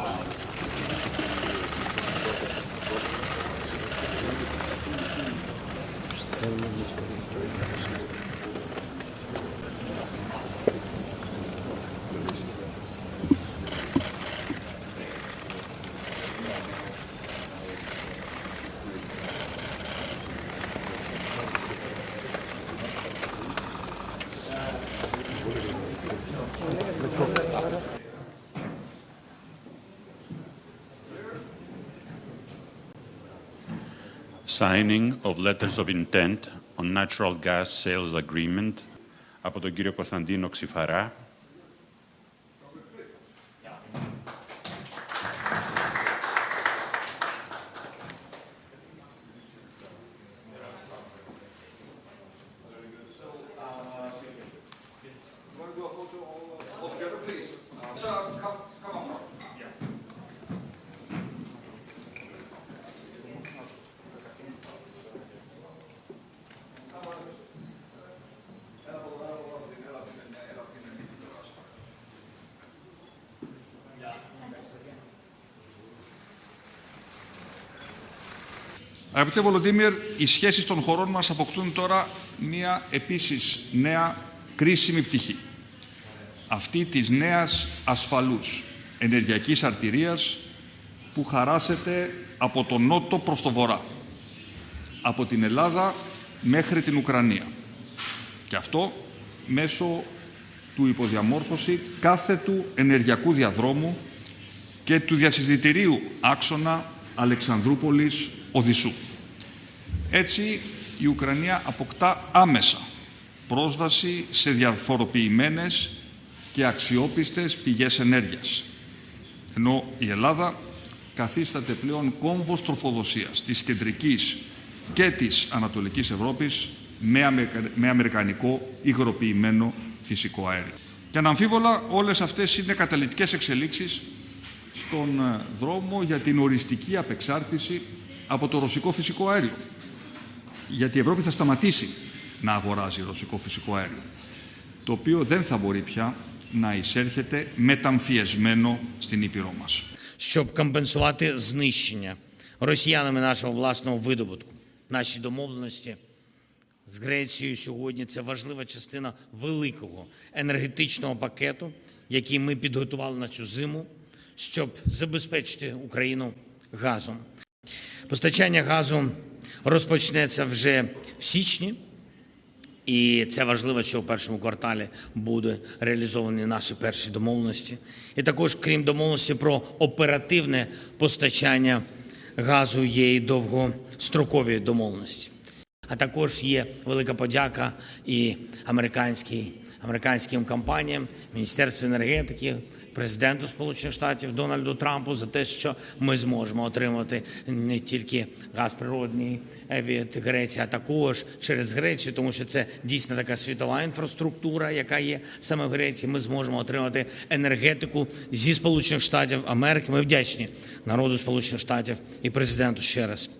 Thank you. signing of letters of intent on natural gas sales agreement από τον κύριο Κωνσταντίνο Ξηφαρά. Αγαπητέ Βολοντίμιρ, οι σχέσεις των χωρών μας αποκτούν τώρα μία επίσης νέα κρίσιμη πτυχή. Αυτή της νέας ασφαλούς ενεργειακής αρτηρίας που χαράσεται από τον νότο προς το βορρά, από την Ελλάδα μέχρι την Ουκρανία. Και αυτό μέσω του υποδιαμόρφωση κάθε του ενεργειακού διαδρόμου και του διασυζητηρίου άξονα Αλεξανδρούπολης-Οδυσσού. Έτσι, η Ουκρανία αποκτά άμεσα πρόσβαση σε διαφοροποιημένες και αξιόπιστες πηγές ενέργειας. Ενώ η Ελλάδα καθίσταται πλέον κόμβος τροφοδοσίας της κεντρικής και της Ανατολικής Ευρώπης με, αμερικα- με αμερικανικό υγροποιημένο φυσικό αέριο. Και αναμφίβολα όλες αυτές είναι καταλητικές εξελίξεις στον ε, δρόμο για την οριστική απεξάρτηση από το ρωσικό φυσικό αέριο. Γιατί η Ευρώπη θα σταματήσει να αγοράζει ρωσικό φυσικό αέριο, το οποίο δεν θα μπορεί πια να εισέρχεται μεταμφιεσμένο στην Ήπειρό μας. щоб компенсувати знищення росіянами нашого власного видобутку. Наші домовленості з Грецією сьогодні це важлива частина великого енергетичного пакету, який ми підготували на цю зиму, щоб забезпечити Україну газом. Постачання газу розпочнеться вже в січні. І це важливо, що в першому кварталі будуть реалізовані наші перші домовленості. І також, крім домовленості про оперативне постачання газу, є і довгострокові домовленості. А також є велика подяка і американській, американським компаніям, Міністерству енергетики, президенту Сполучених Штатів Дональду Трампу за те, що ми зможемо отримати не тільки газ природний е, від Греції, а також через Грецію, тому що це дійсно така світова інфраструктура, яка є саме в Греції. Ми зможемо отримати енергетику зі Сполучених Штатів Америки. Ми вдячні народу Сполучених Штатів і президенту ще раз.